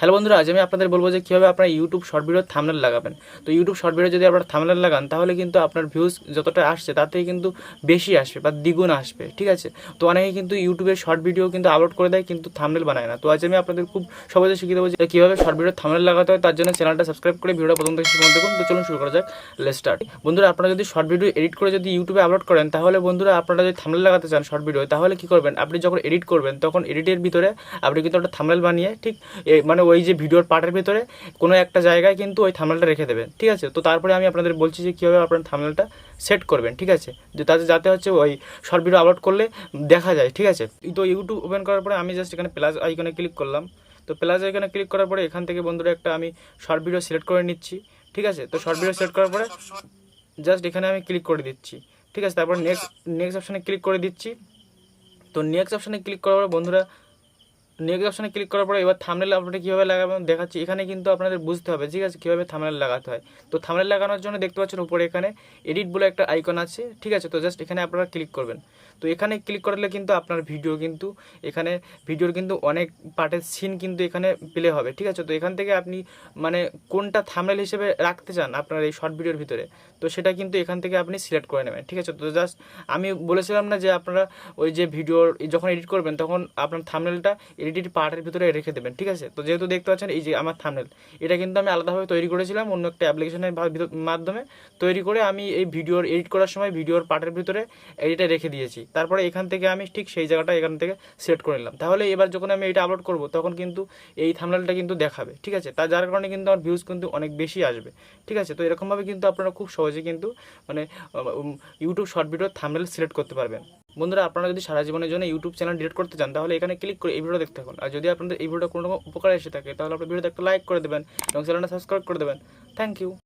Hello বন্ধুরা, আজ আমি আপনাদের বলব যে কীভাবে আপনার ইউটিউব শর্ট ভিডিও থামনেল লাগাবেন। তো ইউটিউব শর্ট ভিডিও যদি আপনার থামনেল লাগান, তাহলে কিন্তু আপনার ভিউজ যতটা আসছে তার থেকে কিন্তু বেশি আসবে বা দ্বিগুণ আসবে, ঠিক আছে? তো অনেকে কিন্তু ইউটিউবে শর্ট ভিডিও কিন্তু আপলোড করে দেয়, কিন্তু থামনেল বানায় না। তো আজ আমি আপনাদের খুব সহজে শিখিয়ে দেবো যে কীভাবে শর্ট ভিডিও থামনেল লাগাতে হয়, তার জন্য চ্যানেলটা সাবস্ক্রাইব করে ভিডিওটা প্রথম থেকে দেখুন। তো চলুন শুরু করা যাক লেট স্টার্ট বন্ধুরা, আপনারা যদি শর্ট ভিডিও এডিট করে যদি ইউটিউবে আপলোড করেন, তাহলে বন্ধুরা, আপনারা যদি থামনেল লাগাতে চান শর্ট ভিডিও তাহলে কী করবেন? আপনি যখন এডিট করবেন, তখন এডিটের ভিতরে আপনি কিন্তু একটা থামনেল বানিয়ে, ঠিক মানে ওই যে ভিডিওর পার্টের ভিতরে কোনো একটা জায়গায় কিন্তু ওই থামনেলটা রেখে দেবেন ঠিক আছে? তো তারপরে আমি আপনাদের বলছি যে কীভাবে আপনার থামনেলটা সেট করবেন, ঠিক আছে? যে তাতে, যাতে হচ্ছে ওই শর্ট ভিডিও আপলোড করলে দেখা যায়, ঠিক আছে? তো ইউটিউব ওপেন করার পরে আমি জাস্ট এখানে প্লাস আইকনে ক্লিক করলাম। তো প্লাস আইকনে ক্লিক করার পরে এখান থেকে বন্ধুরা একটা আমি শর্ট ভিডিও সিলেক্ট করে নিচ্ছি, ঠিক আছে? তো শর্ট ভিডিও সিলেক্ট করার পরে জাস্ট এখানে আমি ক্লিক করে দিচ্ছি, ঠিক আছে? তারপর নেক্সট নেক্সট অপশানে ক্লিক করে দিচ্ছি। তো নেক্সট অপশানে ক্লিক করার পরে বন্ধুরা নেক্সট অপশানে ক্লিক করার পরে এবার থামনেল আপনারা কীভাবে লাগাবেন দেখাচ্ছি। এখানে কিন্তু আপনাদের বুঝতে হবে, ঠিক আছে? কীভাবে থামনেল লাগাতে হয়। তো থামনেল লাগানোর জন্য দেখতে পাচ্ছেন উপরে এখানে এডিট বলে একটা আইকন আছে, ঠিক আছে? তো জাস্ট এখানে আপনারা ক্লিক করবেন। তো এখানে ক্লিক করলে কিন্তু আপনার ভিডিও কিন্তু এখানে ভিডিওর কিন্তু অনেক পার্টের সিন কিন্তু এখানে প্লে হবে, ঠিক আছে? তো এখান থেকে আপনি মানে কোনটা থামনেল হিসেবে রাখতে চান আপনার এই শর্ট ভিডিওর ভিতরে, তো সেটা কিন্তু এখান থেকে আপনি সিলেক্ট করে নেবেন, ঠিক আছে? তো জাস্ট আমি বলেছিলাম না যে আপনারা ওই যে ভিডিওর যখন এডিট করবেন, তখন আপনার থামনেলটা এডিট পার্টের ভিতরে রেখে দেবেন, ঠিক আছে? তো যেহেতু দেখতে পাচ্ছেন, এই যে আমার থামনেল এটা কিন্তু আমি আলাদাভাবে তৈরি করেছিলাম, অন্য একটা অ্যাপ্লিকেশনের মাধ্যমে। তৈরি করে আমি এই ভিডিওর এডিট করার সময় ভিডিওর পার্টের ভিতরে এটা রেখে দিয়েছি। তারপরে এখান থেকে আমি ঠিক সেই জায়গাটা এখান থেকে সিলেক্ট করে নিলাম। তাহলে এবার যখন আমি এটা আপলোড করব, তখন কিন্তু এই থামনেলটা কিন্তু দেখাবে, ঠিক আছে? তার যার কারণে কিন্তু আমার ভিউজ কিন্তু অনেক বেশি আসবে, ঠিক আছে? তো এরকমভাবে কিন্তু আপনারা খুব সহজে কিন্তু মানে ইউটিউব শর্ট ভিডিওর থামনেল সিলেক্ট করতে পারবেন। বন্ধুরা, আপনারা যদি সারা জীবনের জন্য ইউটিউব চ্যানেল ডিলিট করতে চান, তাহলে এখানে ক্লিক করে এই ভিডিও দেখতে থাকুন। আর যদি আপনাদের এই ভিডিওটা কোনো রকম উপকার এসে থাকে, তাহলে আপনার ভিডিওতে একটা লাইক করে দেবেন এবং চ্যানেলটা সাবস্ক্রাইব করে দেবেন। Thank you